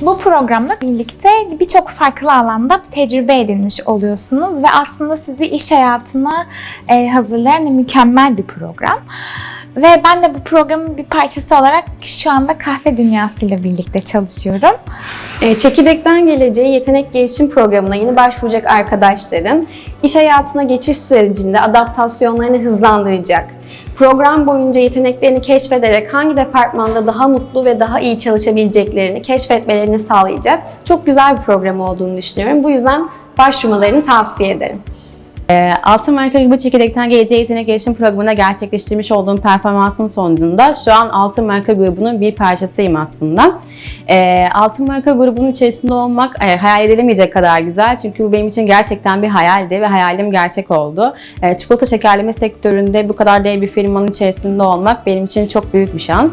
Bu programla birlikte birçok farklı alanda tecrübe edinmiş oluyorsunuz ve aslında sizi iş hayatına e, hazırlayan mükemmel bir program. Ve ben de bu programın bir parçası olarak şu anda kahve dünyasıyla birlikte çalışıyorum. E, Çekirdekten Geleceği Yetenek Gelişim Programı'na yeni başvuracak arkadaşların iş hayatına geçiş sürecinde adaptasyonlarını hızlandıracak, program boyunca yeteneklerini keşfederek hangi departmanda daha mutlu ve daha iyi çalışabileceklerini keşfetmelerini sağlayacak çok güzel bir program olduğunu düşünüyorum. Bu yüzden başvurmalarını tavsiye ederim. Altın Marka Grubu Çekirdekten Geleceğe Yetenek Gelişim Programı'nda gerçekleştirmiş olduğum performansım sonucunda şu an Altın Marka Grubu'nun bir parçasıyım aslında. Ee, Altın Marka Grubu'nun içerisinde olmak e, hayal edilemeyecek kadar güzel. Çünkü bu benim için gerçekten bir hayaldi ve hayalim gerçek oldu. E, çikolata şekerleme sektöründe bu kadar dev bir firmanın içerisinde olmak benim için çok büyük bir şans.